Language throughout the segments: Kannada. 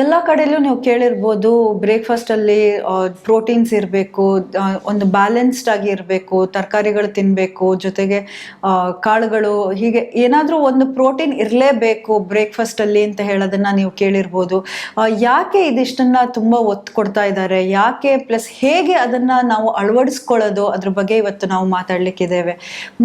ಎಲ್ಲ ಕಡೆಯಲ್ಲೂ ನೀವು ಕೇಳಿರ್ಬೋದು ಬ್ರೇಕ್ಫಾಸ್ಟಲ್ಲಿ ಪ್ರೋಟೀನ್ಸ್ ಇರಬೇಕು ಒಂದು ಬ್ಯಾಲೆನ್ಸ್ಡ್ ಆಗಿ ಇರಬೇಕು, ತರಕಾರಿಗಳು ತಿನ್ನಬೇಕು ಜೊತೆಗೆ ಕಾಳುಗಳು, ಹೀಗೆ ಏನಾದರೂ ಒಂದು ಪ್ರೋಟೀನ್ ಇರಲೇಬೇಕು ಬ್ರೇಕ್ಫಾಸ್ಟಲ್ಲಿ ಅಂತ ಹೇಳೋದನ್ನ ನೀವು ಕೇಳಿರ್ಬೋದು. ಯಾಕೆ ಇದಿಷ್ಟನ್ನು ತುಂಬ ಒತ್ತು ಕೊಡ್ತಾ ಇದ್ದಾರೆ? ಯಾಕೆ ಪ್ಲಸ್ ಹೇಗೆ ಅದನ್ನ ನಾವು ಅಳವಡಿಸ್ಕೊಳ್ಳೋದು? ಅದ್ರ ಬಗ್ಗೆ ಇವತ್ತು ನಾವು ಮಾತಾಡ್ಲಿಕ್ಕಿದ್ದೇವೆ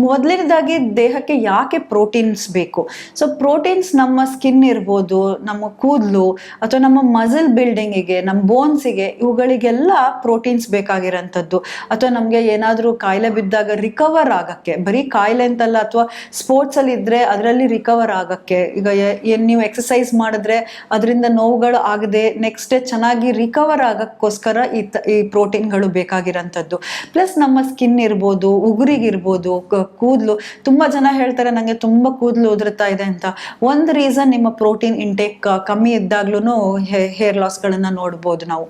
ಮೊದಲನೇದಾಗಿ ದೇಹಕ್ಕೆ ಯಾಕೆ ಪ್ರೋಟೀನ್ಸ್ ಬೇಕು? ಸೊ ಪ್ರೋಟೀನ್ಸ್ ನಮ್ಮ ಸ್ಕಿನ್ ಇರ್ಬೋದು, ನಮ್ಮ ಕೂದಲು, ಅಥವಾ ನಮ್ಮ ಮಸಲ್ ಬಿಲ್ಡಿಂಗಿಗೆ ನಮ್ಮ ಬೋನ್ಸಿಗೆ ಇವುಗಳಿಗೆಲ್ಲ ಪ್ರೋಟೀನ್ಸ್ ಬೇಕಾಗಿರೋಂಥದ್ದು. ಅಥವಾ ನಮಗೆ ಏನಾದರೂ ಕಾಯಿಲೆ ಬಿದ್ದಾಗ ರಿಕವರ್ ಆಗಕ್ಕೆ, ಬರೀ ಕಾಯಿಲೆ ಅಂತಲ್ಲ, ಅಥವಾ ಸ್ಪೋರ್ಟ್ಸಲ್ಲಿ ಇದ್ದರೆ ಅದರಲ್ಲಿ ರಿಕವರ್ ಆಗಕ್ಕೆ. ಈಗ ಏನು ನೀವು ಎಕ್ಸಸೈಸ್ ಮಾಡಿದ್ರೆ ಅದರಿಂದ ನೋವುಗಳು ಆಗದೆ ನೆಕ್ಸ್ಟ್ ಡೇ ಚೆನ್ನಾಗಿ ರಿಕವರ್ ಆಗಕ್ಕೋಸ್ಕರ ಈ ತ, ಈ ಪ್ರೋಟೀನ್ಗಳು ಬೇಕಾಗಿರೋಂಥದ್ದು. ಪ್ಲಸ್ ನಮ್ಮ ಸ್ಕಿನ್ ಇರ್ಬೋದು, ಉಗುರಿಗಿರ್ಬೋದು ಕೂದಲು, ತುಂಬ ಜನ ಹೇಳ್ತಾರೆ ನನಗೆ ತುಂಬ ಕೂದಲು ಉದುರ್ತಾ ಇದೆ ಅಂತ. ಒಂದು ರೀಸನ್ ನಿಮ್ಮ ಪ್ರೋಟೀನ್ ಇಂಟೇಕ್ ಕಮ್ಮಿ ಇದ್ದಾಗ್ಲೂ ಹೇರ್ ಲಾಸ್ಗಳನ್ನು ನೋಡ್ಬೋದು ನಾವು.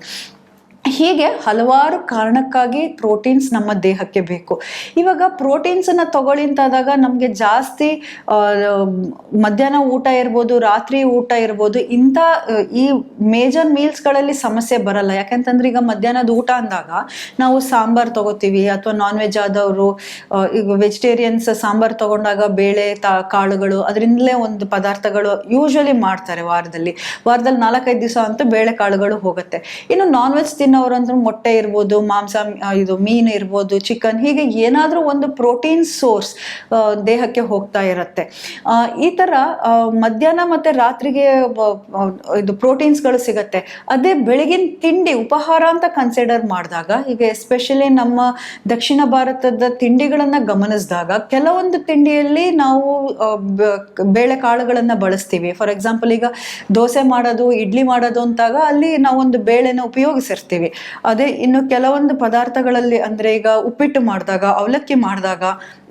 ಹೀಗೆ ಹಲವಾರು ಕಾರಣಕ್ಕಾಗಿ ಪ್ರೋಟೀನ್ಸ್ ನಮ್ಮ ದೇಹಕ್ಕೆ ಬೇಕು. ಇವಾಗ ಪ್ರೋಟೀನ್ಸನ್ನು ತಗೊಳ್ಳಿ ಅಂತಾದಾಗ ನಮಗೆ ಜಾಸ್ತಿ ಮಧ್ಯಾಹ್ನ ಊಟ ಇರ್ಬೋದು, ರಾತ್ರಿ ಊಟ ಇರ್ಬೋದು, ಇಂಥ ಈ ಮೇಜರ್ ಮೀಲ್ಸ್ಗಳಲ್ಲಿ ಸಮಸ್ಯೆ ಬರಲ್ಲ. ಯಾಕಂತಂದ್ರೆ ಈಗ ಮಧ್ಯಾಹ್ನದ ಊಟ ಅಂದಾಗ ನಾವು ಸಾಂಬಾರ್ ತಗೋತೀವಿ, ಅಥವಾ ನಾನ್ ವೆಜ್ ಆದವರು ಈಗ ವೆಜಿಟೇರಿಯನ್ಸ್ ಸಾಂಬಾರ್ ತಗೊಂಡಾಗ ಬೇಳೆ, ತಾ, ಕಾಳುಗಳು, ಅದರಿಂದಲೇ ಒಂದು ಪದಾರ್ಥಗಳು ಯೂಶ್ವಲಿ ಮಾಡ್ತಾರೆ ವಾರದಲ್ಲಿ. ವಾರದಲ್ಲಿ ನಾಲ್ಕೈದು ದಿವಸ ಅಂತೂ ಬೇಳೆ ಕಾಳುಗಳು ಹೋಗುತ್ತೆ. ಇನ್ನು ನಾನ್ ವೆಜ್ ತಿನ್ನೋರು ಅಂದ್ರೆ ಮೊಟ್ಟೆ ಇರ್ಬೋದು, ಮಾಂಸ ಇದು ಮೀನು ಇರ್ಬೋದು ಚಿಕನ್ ಹೀಗೆ ಏನಾದರೂ ಒಂದು ಪ್ರೋಟೀನ್ ಸೋರ್ಸ್ ದೇಹಕ್ಕೆ ಹೋಗ್ತಾ ಇರುತ್ತೆ. ಈ ಥರ ಮಧ್ಯಾಹ್ನ ಮತ್ತು ರಾತ್ರಿಗೆ ಇದು ಪ್ರೋಟೀನ್ಸ್ಗಳು ಸಿಗತ್ತೆ. ಅದೇ ಬೆಳಗಿನ ತಿಂಡಿ, ಉಪಹಾರ ಅಂತ ಕನ್ಸಿಡರ್ ಮಾಡಿದಾಗ ಈಗ ಎಸ್ಪೆಷಲಿ ನಮ್ಮ ದಕ್ಷಿಣ ಭಾರತದ ತಿಂಡಿಗಳನ್ನು ಗಮನಿಸಿದಾಗ, ಕೆಲವೊಂದು ತಿಂಡಿಯಲ್ಲಿ ನಾವು ಬೇಳೆ ಕಾಳುಗಳನ್ನು ಬಳಸ್ತೀವಿ. ಫಾರ್ ಎಕ್ಸಾಂಪಲ್ ಈಗ ದೋಸೆ ಮಾಡೋದು, ಇಡ್ಲಿ ಮಾಡೋದು ಅಂತಾಗ ಅಲ್ಲಿ ನಾವೊಂದು ಬೇಳೆನ ಉಪಯೋಗಿಸಿರ್ತೀವಿ. ಅದೇ ಇನ್ನು ಕೆಲವೊಂದು ಪದಾರ್ಥಗಳಲ್ಲಿ ಅಂದರೆ ಈಗ ಉಪ್ಪಿಟ್ಟು ಮಾಡಿದಾಗ, ಅವಲಕ್ಕಿ ಮಾಡಿದಾಗ,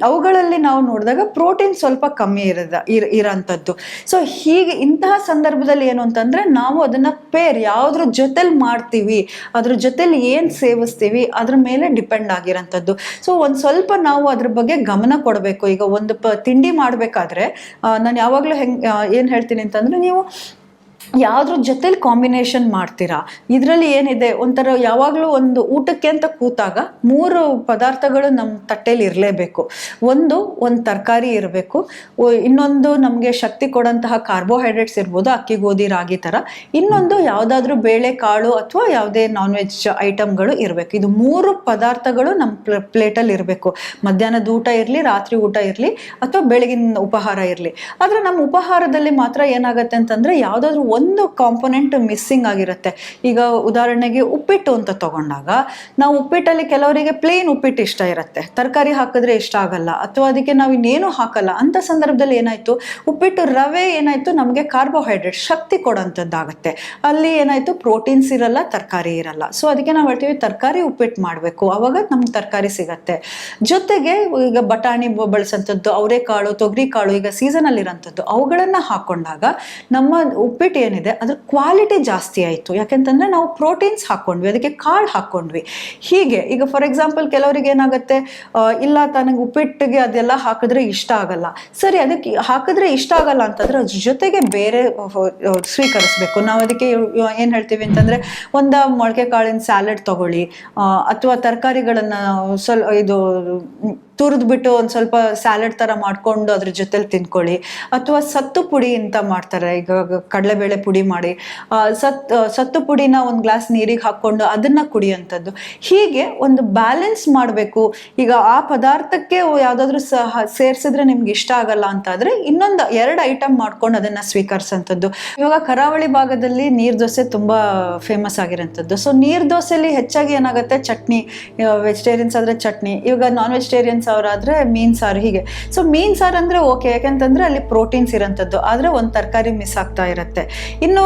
ಅವುಗಳಲ್ಲಿ ನಾವು ನೋಡಿದಾಗ ಪ್ರೋಟೀನ್ ಸ್ವಲ್ಪ ಕಮ್ಮಿ ಇರದ, ಇರ, ಇರೋಂಥದ್ದು. ಸೊ ಹೀಗೆ ಇಂತಹ ಸಂದರ್ಭದಲ್ಲಿ ಏನು ಅಂತಂದರೆ ನಾವು ಅದನ್ನು ಪೇರ್ ಯಾವುದ್ರ ಜೊತೆಲಿ ಮಾಡ್ತೀವಿ, ಅದ್ರ ಜೊತೆಲಿ ಏನು ಸೇವಿಸ್ತೀವಿ, ಅದ್ರ ಮೇಲೆ ಡಿಪೆಂಡ್ ಆಗಿರೋಂಥದ್ದು. ಸೊ ಒಂದು ಸ್ವಲ್ಪ ನಾವು ಅದ್ರ ಬಗ್ಗೆ ಗಮನ ಕೊಡಬೇಕು. ಈಗ ಒಂದು ಪ, ತಿಂಡಿ ಮಾಡಬೇಕಾದ್ರೆ ನಾನು ಯಾವಾಗಲೂ ಹೆಂಗೆ ಏನು ಹೇಳ್ತೀನಿ ಅಂತಂದರೆ ನೀವು ಯಾವ್ದ್ರ ಜೊತೆಲಿ ಕಾಂಬಿನೇಷನ್ ಮಾಡ್ತೀರಾ? ಇದರಲ್ಲಿ ಏನಿದೆ? ಒಂಥರ ಯಾವಾಗಲೂ ಒಂದು ಊಟಕ್ಕೆ ಅಂತ ಕೂತಾಗ ಮೂರು ಪದಾರ್ಥಗಳು ನಮ್ಮ ತಟ್ಟೆಲಿ ಇರಲೇಬೇಕು. ಒಂದು ಒಂದು ತರಕಾರಿ ಇರಬೇಕು. ಇನ್ನೊಂದು ನಮಗೆ ಶಕ್ತಿ ಕೊಡೋಂತಹ ಕಾರ್ಬೋಹೈಡ್ರೇಟ್ಸ್ ಇರ್ಬೋದು, ಅಕ್ಕಿ, ಗೋಧಿ, ರಾಗಿ ಥರ. ಇನ್ನೊಂದು ಯಾವುದಾದ್ರೂ ಬೇಳೆ, ಕಾಳು ಅಥವಾ ಯಾವುದೇ ನಾನ್ ವೆಜ್ ಐಟಮ್ಗಳು ಇರಬೇಕು. ಇದು ಮೂರು ಪದಾರ್ಥಗಳು ನಮ್ಮ ಪ್ಲ, ಪ್ಲೇಟಲ್ಲಿ ಇರಬೇಕು. ಮಧ್ಯಾಹ್ನದ ಊಟ ಇರಲಿ, ರಾತ್ರಿ ಊಟ ಇರಲಿ, ಅಥವಾ ಬೆಳಗಿನ ಉಪಹಾರ ಇರಲಿ. ಆದರೆ ನಮ್ಮ ಉಪಹಾರದಲ್ಲಿ ಮಾತ್ರ ಏನಾಗುತ್ತೆ ಅಂತಂದರೆ ಯಾವುದಾದ್ರೂ ಒಂದು ಕಾಂಪೊನೆಂಟ್ ಮಿಸ್ಸಿಂಗ್ ಆಗಿರುತ್ತೆ. ಈಗ ಉದಾಹರಣೆಗೆ ಉಪ್ಪಿಟ್ಟು ಅಂತ ತಗೊಂಡಾಗ, ನಾವು ಉಪ್ಪಿಟ್ಟಲ್ಲಿ ಕೆಲವರಿಗೆ ಪ್ಲೇನ್ ಉಪ್ಪಿಟ್ಟು ಇಷ್ಟ ಇರುತ್ತೆ. ತರಕಾರಿ ಹಾಕಿದ್ರೆ ಇಷ್ಟ ಆಗಲ್ಲ, ಅಥವಾ ಅದಕ್ಕೆ ನಾವು ಇನ್ನೇನು ಹಾಕಲ್ಲ. ಅಂತ ಸಂದರ್ಭದಲ್ಲಿ ಏನಾಯ್ತು? ಉಪ್ಪಿಟ್ಟು ರವೆ ಏನಾಯ್ತು? ನಮಗೆ ಕಾರ್ಬೋಹೈಡ್ರೇಟ್ ಶಕ್ತಿ ಕೊಡೋಂಥದ್ದಾಗುತ್ತೆ. ಅಲ್ಲಿ ಏನಾಯ್ತು? ಪ್ರೋಟೀನ್ಸ್ ಇರಲ್ಲ, ತರಕಾರಿ ಇರಲ್ಲ. ಸೊ ಅದಕ್ಕೆ ನಾವು ಹೇಳ್ತೀವಿ ತರಕಾರಿ ಉಪ್ಪಿಟ್ಟು ಮಾಡಬೇಕು. ಅವಾಗ ನಮ್ಗೆ ತರಕಾರಿ ಸಿಗತ್ತೆ. ಜೊತೆಗೆ ಈಗ ಬಟಾಣಿ ಬಳಸೋಂಥದ್ದು, ಅವರೆಕಾಳು, ತೊಗರಿಕಾಳು, ಈಗ ಸೀಸನಲ್ಲಿ ಇರೋಂಥದ್ದು ಅವುಗಳನ್ನು ಹಾಕೊಂಡಾಗ ನಮ್ಮ ಉಪ್ಪಿಟ್ಟು ಏನಿದೆ, ಅದರ ಕ್ವಾಲಿಟಿ ಜಾಸ್ತಿ ಆಯಿತು. ಯಾಕೆಂತಂದ್ರೆ ನಾವು ಪ್ರೋಟೀನ್ಸ್ ಹಾಕ್ಕೊಂಡ್ವಿ ಅದಕ್ಕೆ ಕಾಳು ಹಾಕ್ಕೊಂಡ್ವಿ ಹೀಗೆ, ಈಗ ಫಾರ್ ಎಕ್ಸಾಂಪಲ್ ಕೆಲವರಿಗೆ ಏನಾಗುತ್ತೆ ಇಲ್ಲ ತನಗೆ ಉಪ್ಪಿಟ್ಟಿಗೆ ಅದೆಲ್ಲ ಹಾಕಿದ್ರೆ ಇಷ್ಟ ಆಗಲ್ಲ. ಸರಿ, ಅದಕ್ಕೆ ಹಾಕಿದ್ರೆ ಇಷ್ಟ ಆಗಲ್ಲ ಅಂತಂದ್ರೆ ಅದ್ರ ಜೊತೆಗೆ ಬೇರೆ ಸ್ವೀಕರಿಸಬೇಕು. ನಾವು ಅದಕ್ಕೆ ಏನು ಹೇಳ್ತೀವಿ ಅಂತಂದ್ರೆ ಒಂದು ಮೊಳಕೆ ಕಾಳಿನ ಸ್ಯಾಲೆಡ್ ತಗೊಳ್ಳಿ ಅಥವಾ ತರಕಾರಿಗಳನ್ನು ಸ್ವಲ್ಪ ಇದು ತುರಿದ್ಬಿಟ್ಟು ಒಂದು ಸ್ವಲ್ಪ ಸ್ಯಾಲಡ್ ಥರ ಮಾಡ್ಕೊಂಡು ಅದ್ರ ಜೊತೆಲಿ ತಿನ್ಕೊಳ್ಳಿ. ಅಥವಾ ಸತ್ತು ಪುಡಿ ಅಂತ ಮಾಡ್ತಾರೆ. ಈಗ ಕಡಲೆಬೇಳೆ ಪುಡಿ ಮಾಡಿ. ಸತ್ ಸತ್ತು ಪುಡಿನ ಒಂದು ಗ್ಲಾಸ್ ನೀರಿಗೆ ಹಾಕ್ಕೊಂಡು ಅದನ್ನ ಕುಡಿಯೋಂಥದ್ದು ಹೀಗೆ ಒಂದು ಬ್ಯಾಲೆನ್ಸ್ ಮಾಡಬೇಕು. ಈಗ ಆ ಪದಾರ್ಥಕ್ಕೆ ಯಾವುದಾದ್ರೂ ಸಹ ಸೇರಿಸಿದ್ರೆ ನಿಮ್ಗೆ ಇಷ್ಟ ಆಗಲ್ಲ ಅಂತಾದ್ರೆ ಇನ್ನೊಂದು ಎರಡು ಐಟಮ್ ಮಾಡ್ಕೊಂಡು ಅದನ್ನ ಸ್ವೀಕರಿಸೋಂಥದ್ದು. ಇವಾಗ ಕರಾವಳಿ ಭಾಗದಲ್ಲಿ ನೀರ್ ದೋಸೆ ತುಂಬಾ ಫೇಮಸ್ ಆಗಿರೋಂಥದ್ದು ಸೊ ನೀರ್ ದೋಸೆಲಿ ಹೆಚ್ಚಾಗಿ ಏನಾಗುತ್ತೆ? ಚಟ್ನಿ ವೆಜಿಟೇರಿಯನ್ಸ್ ಆದ್ರೆ ಚಟ್ನಿ. ಇವಾಗ ನಾನ್ ವೆಜಿಟೇರಿಯನ್ಸ್ ಅವರಾದ್ರೆ ಮೀನ್ ಸಾರು ಹೀಗೆ. ಸೊ ಮೀನ್ ಸಾರು ಅಂದ್ರೆ ಓಕೆ ಯಾಕಂತಂದ್ರೆ ಅಲ್ಲಿ ಪ್ರೋಟೀನ್ಸ್ ಇರೋಂಥದ್ದು. ಆದ್ರೆ ಒಂದು ತರಕಾರಿ ಮಿಸ್ ಆಗ್ತಾ ಇರುತ್ತೆ. ಇನ್ನು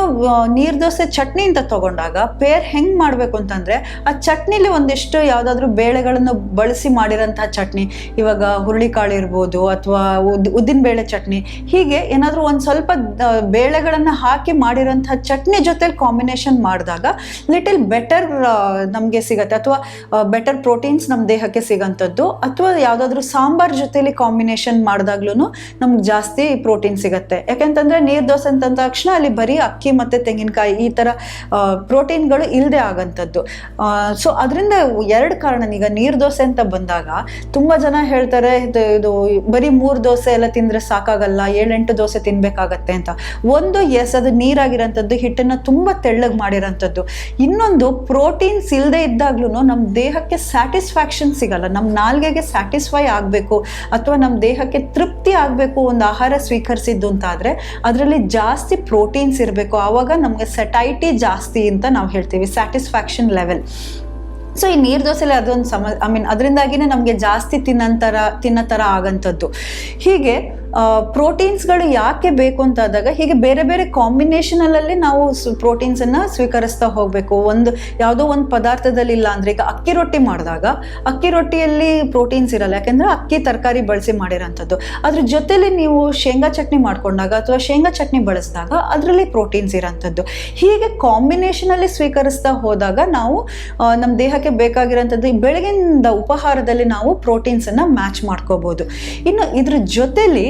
ನೀರು ದೋಸೆ ಚಟ್ನಿ ಅಂತ ತಗೊಂಡಾಗ ಪೇರ್ ಹೆಂಗ್ ಮಾಡ್ಬೇಕು ಅಂತಂದ್ರೆ, ಆ ಚಟ್ನಿಲಿ ಒಂದಿಷ್ಟು ಯಾವುದಾದ್ರೂ ಬೇಳೆಗಳನ್ನು ಬಳಸಿ ಮಾಡಿರೋಂತಹ ಚಟ್ನಿ. ಇವಾಗ ಹುರುಳಿಕಾಳು ಇರ್ಬೋದು ಅಥವಾ ಉದ್ದಿನ ಬೇಳೆ ಚಟ್ನಿ. ಹೀಗೆ ಏನಾದರೂ ಒಂದು ಸ್ವಲ್ಪ ಬೇಳೆಗಳನ್ನು ಹಾಕಿ ಮಾಡಿರೋಂಥ ಚಟ್ನಿ ಜೊತೆಲಿ ಕಾಂಬಿನೇಷನ್ ಮಾಡಿದಾಗ ಲಿಟಲ್ ಬೆಟರ್ ನಮಗೆ ಸಿಗತ್ತೆ. ಅಥವಾ ಬೆಟರ್ ಪ್ರೋಟೀನ್ಸ್ ನಮ್ಮ ದೇಹಕ್ಕೆ ಸಿಗೋಂಥದ್ದು. ಅಥವಾ ಯಾವುದಾದ್ರೂ ಸಾಂಬಾರ್ ಜೊತೆಲಿ ಕಾಂಬಿನೇಷನ್ ಮಾಡಿದಾಗ್ಲೂ ನಮ್ಗೆ ಜಾಸ್ತಿ ಪ್ರೋಟೀನ್ ಸಿಗುತ್ತೆ. ಯಾಕೆಂತಂದ್ರೆ ನೀರು ದೋಸೆ ಅಂತ ತಕ್ಷಣ ಅಲ್ಲಿ ಬರೀ ಅಕ್ಕಿ ಮತ್ತೆ ತೆಂಗಿನಕಾಯಿ ಈ ಥರ ಪ್ರೋಟೀನ್ಗಳು ಇಲ್ಲದೆ ಆಗಂಥದ್ದು. ಸೊ ಅದರಿಂದ ಎರಡು ಕಾರಣ ಈಗ ನೀರು ದೋಸೆ ಅಂತ ಬಂದಾಗ ತುಂಬ ಜನ ಹೇಳ್ತಾರೆ, ಇದು ಇದು ಬರೀ ಮೂರು ದೋಸೆ ಎಲ್ಲ ತಿಂದರೆ ಸಾಕಾಗಲ್ಲ, ಏಳೆಂಟು ದೋಸೆ ತಿನ್ನಬೇಕಾಗತ್ತೆ ಅಂತ. ಒಂದು, ಎಸ್, ಅದು ನೀರಾಗಿರೋಂಥದ್ದು, ಹಿಟ್ಟನ್ನು ತುಂಬ ತೆಳ್ಳಗೆ ಮಾಡಿರೋಂಥದ್ದು. ಇನ್ನೊಂದು ಪ್ರೋಟೀನ್ಸ್ ಇಲ್ಲದೆ ಇದ್ದಾಗ್ಲೂ ನಮ್ಮ ದೇಹಕ್ಕೆ ಸ್ಯಾಟಿಸ್ಫ್ಯಾಕ್ಷನ್ ಸಿಗಲ್ಲ ನಮ್ಮ ನಾಲ್ಗೆಗೆ ಸ್ಯಾಟಿಸ್ಫೈ ಆಗಬೇಕು ಅಥವಾ ನಮ್ಮ ದೇಹಕ್ಕೆ ತೃಪ್ತಿ ಆಗಬೇಕು ಒಂದು ಆಹಾರ ಸ್ವೀಕರಿಸಿದ್ದು ಅಂತ ಆದರೆ ಅದರಲ್ಲಿ ಜಾಸ್ತಿ ಪ್ರೋಟೀನ್ಸ್ ಇರಬೇಕು. ಆವಾಗ ನಮಗೆ ಸೆಟೈಟಿ ಜಾಸ್ತಿ ಅಂತ ನಾವು ಹೇಳ್ತೀವಿ, ಸ್ಯಾಟಿಸ್ಫ್ಯಾಕ್ಷನ್ ಲೆವೆಲ್. ಸೊ ಈ ನೀರು ದೋಸೆಲಿ ಅದೊಂದು ಸಮ, ಐ ಮೀನ್ ಅದರಿಂದಾಗಿನೇ ನಮಗೆ ಜಾಸ್ತಿ ತಿನ್ನಂತರ ತಿನ್ನೋ ಥರ ಆಗಂಥದ್ದು. ಹೀಗೆ ಪ್ರೋಟೀನ್ಸ್ಗಳು ಯಾಕೆ ಬೇಕು ಅಂತ ಆದಾಗ ಹೀಗೆ ಬೇರೆ ಬೇರೆ ಕಾಂಬಿನೇಷನಲ್ಲಲ್ಲಿ ನಾವು ಪ್ರೋಟೀನ್ಸನ್ನು ಸ್ವೀಕರಿಸ್ತಾ ಹೋಗಬೇಕು. ಒಂದು ಯಾವುದೋ ಒಂದು ಪದಾರ್ಥದಲ್ಲಿ ಇಲ್ಲ ಅಂದರೆ ಈಗ ಅಕ್ಕಿ ರೊಟ್ಟಿ ಮಾಡಿದಾಗ ಅಕ್ಕಿ ರೊಟ್ಟಿಯಲ್ಲಿ ಪ್ರೋಟೀನ್ಸ್ ಇರಲ್ಲ. ಯಾಕೆಂದರೆ ಅಕ್ಕಿ ತರಕಾರಿ ಬಳಸಿ ಮಾಡಿರೋಂಥದ್ದು. ಅದ್ರ ಜೊತೆಲಿ ನೀವು ಶೇಂಗಾ ಚಟ್ನಿ ಮಾಡ್ಕೊಂಡಾಗ ಅಥವಾ ಶೇಂಗಾ ಚಟ್ನಿ ಬಳಸಿದಾಗ ಅದರಲ್ಲಿ ಪ್ರೋಟೀನ್ಸ್ ಇರೋಂಥದ್ದು. ಹೀಗೆ ಕಾಂಬಿನೇಷನಲ್ಲಿ ಸ್ವೀಕರಿಸ್ತಾ ಹೋದಾಗ ನಾವು ನಮ್ಮ ದೇಹಕ್ಕೆ ಬೇಕಾಗಿರೋಂಥದ್ದು ಬೆಳಗಿನ ಉಪಹಾರದಲ್ಲಿ ನಾವು ಪ್ರೋಟೀನ್ಸನ್ನು ಮ್ಯಾಚ್ ಮಾಡ್ಕೋಬೋದು. ಇನ್ನು ಇದ್ರ ಜೊತೆಲಿ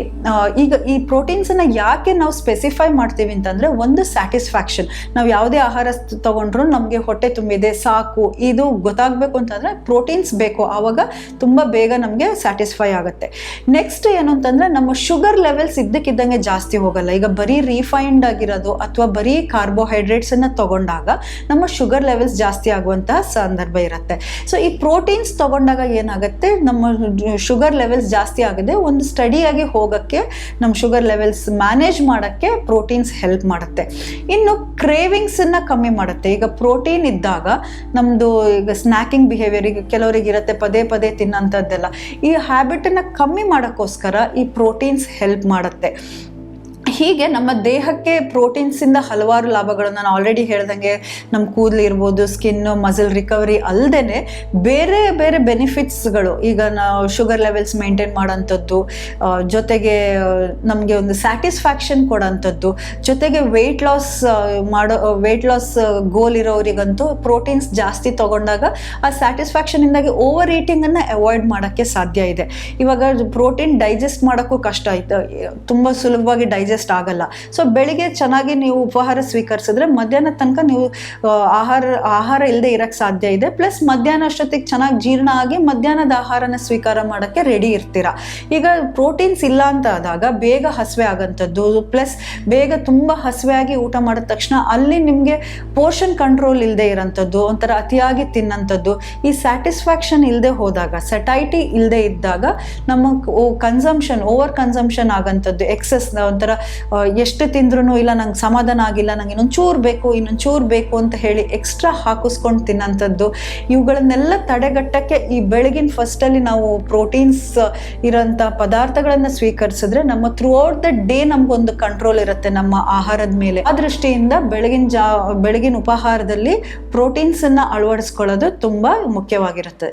ಈಗ ಈ ಪ್ರೋಟೀನ್ಸನ್ನು ಯಾಕೆ ನಾವು ಸ್ಪೆಸಿಫೈ ಮಾಡ್ತೀವಿ ಅಂತಂದರೆ ಒಂದು ಸ್ಯಾಟಿಸ್ಫ್ಯಾಕ್ಷನ್ ನಾವು ಯಾವುದೇ ಆಹಾರ ತೊಗೊಂಡ್ರು ನಮಗೆ ಹೊಟ್ಟೆ ತುಂಬಿದೆ, ಸಾಕು, ಇದು ಗೊತ್ತಾಗಬೇಕು ಅಂತಂದರೆ ಪ್ರೋಟೀನ್ಸ್ ಬೇಕು. ಆವಾಗ ತುಂಬ ಬೇಗ ನಮಗೆ ಸ್ಯಾಟಿಸ್ಫೈ ಆಗುತ್ತೆ. ನೆಕ್ಸ್ಟ್ ಏನು ಅಂತಂದರೆ ನಮ್ಮ ಶುಗರ್ ಲೆವೆಲ್ಸ್ ಇದ್ದಕ್ಕಿದ್ದಂಗೆ ಜಾಸ್ತಿ ಹೋಗಲ್ಲ. ಈಗ ಬರೀ ರೀಫೈನ್ಡ್ ಆಗಿರೋದು ಅಥವಾ ಬರೀ ಕಾರ್ಬೋಹೈಡ್ರೇಟ್ಸನ್ನು ತಗೊಂಡಾಗ ನಮ್ಮ ಶುಗರ್ ಲೆವೆಲ್ಸ್ ಜಾಸ್ತಿ ಆಗುವಂತಹ ಸಂದರ್ಭ ಇರುತ್ತೆ. ಸೊ ಈ ಪ್ರೋಟೀನ್ಸ್ ತಗೊಂಡಾಗ ಏನಾಗುತ್ತೆ? ನಮ್ಮ ಶುಗರ್ ಲೆವೆಲ್ಸ್ ಜಾಸ್ತಿ ಆಗದೆ. ಒಂದು ಸ್ಟಡಿಯಾಗಿ ಹೋಗೋಕ್ಕೆ ನಮ್ಮ ಶುಗರ್ ಲೆವೆಲ್ಸ್ ಮ್ಯಾನೇಜ್ ಮಾಡೋಕ್ಕೆ ಪ್ರೋಟೀನ್ಸ್ ಹೆಲ್ಪ್ ಮಾಡುತ್ತೆ. ಇನ್ನು ಕ್ರೇವಿಂಗ್ಸನ್ನು ಕಮ್ಮಿ ಮಾಡುತ್ತೆ. ಈಗ ಪ್ರೋಟೀನ್ ಇದ್ದಾಗ ನಮ್ಮದು ಈಗ ಸ್ನ್ಯಾಕಿಂಗ್ ಬಿಹೇವಿಯರ್ ಈಗ ಕೆಲವರಿಗೆ ಇರುತ್ತೆ, ಪದೇ ಪದೇ ತಿನ್ನೋಂಥದ್ದೆಲ್ಲ ಈ ಹ್ಯಾಬಿಟನ್ನು ಕಮ್ಮಿ ಮಾಡೋಕ್ಕೋಸ್ಕರ ಈ ಪ್ರೋಟೀನ್ಸ್ ಹೆಲ್ಪ್ ಮಾಡುತ್ತೆ. ಹೀಗೆ ನಮ್ಮ ದೇಹಕ್ಕೆ ಪ್ರೋಟೀನ್ಸಿಂದ ಹಲವಾರು ಲಾಭಗಳನ್ನು ನಾನು ಆಲ್ರೆಡಿ ಹೇಳ್ದಂಗೆ ನಮ್ಮ ಕೂದಲು ಇರ್ಬೋದು ಸ್ಕಿನ್ನು ಮಸಲ್ ರಿಕವರಿ ಅಲ್ಲದೆ ಬೇರೆ ಬೇರೆ ಬೆನಿಫಿಟ್ಸ್ಗಳು ಈಗ ನಾವು ಶುಗರ್ ಲೆವೆಲ್ಸ್ ಮೇಂಟೈನ್ ಮಾಡೋಂಥದ್ದು ಜೊತೆಗೆ ನಮಗೆ ಒಂದು ಸ್ಯಾಟಿಸ್ಫ್ಯಾಕ್ಷನ್ ಕೊಡೋಂಥದ್ದು ಜೊತೆಗೆ ವೆಯ್ಟ್ ಲಾಸ್ ಮಾಡೋ ವೆಯ್ಟ್ ಲಾಸ್ ಗೋಲ್ ಇರೋರಿಗಂತೂ ಪ್ರೋಟೀನ್ಸ್ ಜಾಸ್ತಿ ತಗೊಂಡಾಗ ಆ ಸ್ಯಾಟಿಸ್ಫ್ಯಾಕ್ಷನಿಂದಾಗಿ ಓವರ್ ಈಟಿಂಗನ್ನು ಅವಾಯ್ಡ್ ಮಾಡೋಕ್ಕೆ ಸಾಧ್ಯ ಇದೆ. ಇವಾಗ ಪ್ರೋಟೀನ್ ಡೈಜೆಸ್ಟ್ ಮಾಡೋಕ್ಕೂ ಕಷ್ಟ ಆಯ್ತು. ತುಂಬ ಸುಲಭವಾಗಿ ಡೈಜೆಸ್ಟ್ ಆಗಲ್ಲ. ಸೊ ಬೆಳಿಗ್ಗೆ ಚೆನ್ನಾಗಿ ನೀವು ಉಪಹಾರ ಸ್ವೀಕರಿಸಿದ್ರೆ ಮಧ್ಯಾಹ್ನ ತನಕ ನೀವು ಆಹಾರ ಆಹಾರ ಇಲ್ಲದೆ ಇರೋಕ್ಕೆ ಸಾಧ್ಯ ಇದೆ. ಪ್ಲಸ್ ಮಧ್ಯಾಹ್ನ ಅಷ್ಟೊತ್ತಿಗೆ ಚೆನ್ನಾಗಿ ಜೀರ್ಣ ಆಗಿ ಮಧ್ಯಾಹ್ನದ ಆಹಾರನ ಸ್ವೀಕಾರ ಮಾಡೋಕ್ಕೆ ರೆಡಿ ಇರ್ತೀರಾ. ಈಗ ಪ್ರೋಟೀನ್ಸ್ ಇಲ್ಲ ಅಂತ ಆದಾಗ ಬೇಗ ಹಸಿವೆ ಆಗೋಂಥದ್ದು ಪ್ಲಸ್ ಬೇಗ ತುಂಬ ಹಸಿವೆ ಆಗಿ ಊಟ ಮಾಡಿದ ತಕ್ಷಣ ಅಲ್ಲಿ ನಿಮಗೆ ಪೋರ್ಷನ್ ಕಂಟ್ರೋಲ್ ಇಲ್ಲದೆ ಇರೋಂಥದ್ದು, ಒಂಥರ ಅತಿಯಾಗಿ ತಿನ್ನೋಂಥದ್ದು, ಈ ಸ್ಯಾಟಿಸ್ಫ್ಯಾಕ್ಷನ್ ಇಲ್ಲದೆ ಹೋದಾಗ ಸೆಟೈಟಿ ಇಲ್ಲದೆ ಇದ್ದಾಗ ನಮ್ಮ ಕನ್ಸಂಪ್ಷನ್ ಓವರ್ ಕನ್ಸಂಪ್ಷನ್ ಆಗೋಂಥದ್ದು ಎಕ್ಸಸ್ ಒಂಥರ ಎಷ್ಟು ತಿಂದ್ರೂ ಇಲ್ಲ, ನಂಗೆ ಸಮಾಧಾನ ಆಗಿಲ್ಲ, ನಂಗೆ ಇನ್ನೊಂದು ಚೂರು ಬೇಕು ಇನ್ನೊಂದು ಚೂರು ಬೇಕು ಅಂತ ಹೇಳಿ ಎಕ್ಸ್ಟ್ರಾ ಹಾಕಿಸ್ಕೊಂಡು ತಿನ್ನೋಂಥದ್ದು. ಇವುಗಳನ್ನೆಲ್ಲ ತಡೆಗಟ್ಟಕ್ಕೆ ಈ ಬೆಳಗಿನ ಫಸ್ಟಲ್ಲಿ ನಾವು ಪ್ರೋಟೀನ್ಸ್ ಇರೋಂಥ ಪದಾರ್ಥಗಳನ್ನು ಸ್ವೀಕರಿಸಿದ್ರೆ ನಮ್ಮ ಥ್ರೂ ಔಟ್ ದ ಡೇ ನಮಗೊಂದು ಕಂಟ್ರೋಲ್ ಇರುತ್ತೆ ನಮ್ಮ ಆಹಾರದ ಮೇಲೆ. ಆ ದೃಷ್ಟಿಯಿಂದ ಬೆಳಗಿನ ಜಾ, ಬೆಳಗಿನ ಉಪಹಾರದಲ್ಲಿ ಪ್ರೋಟೀನ್ಸನ್ನು ಅಳವಡಿಸ್ಕೊಳ್ಳೋದು ತುಂಬ ಮುಖ್ಯವಾಗಿರುತ್ತೆ.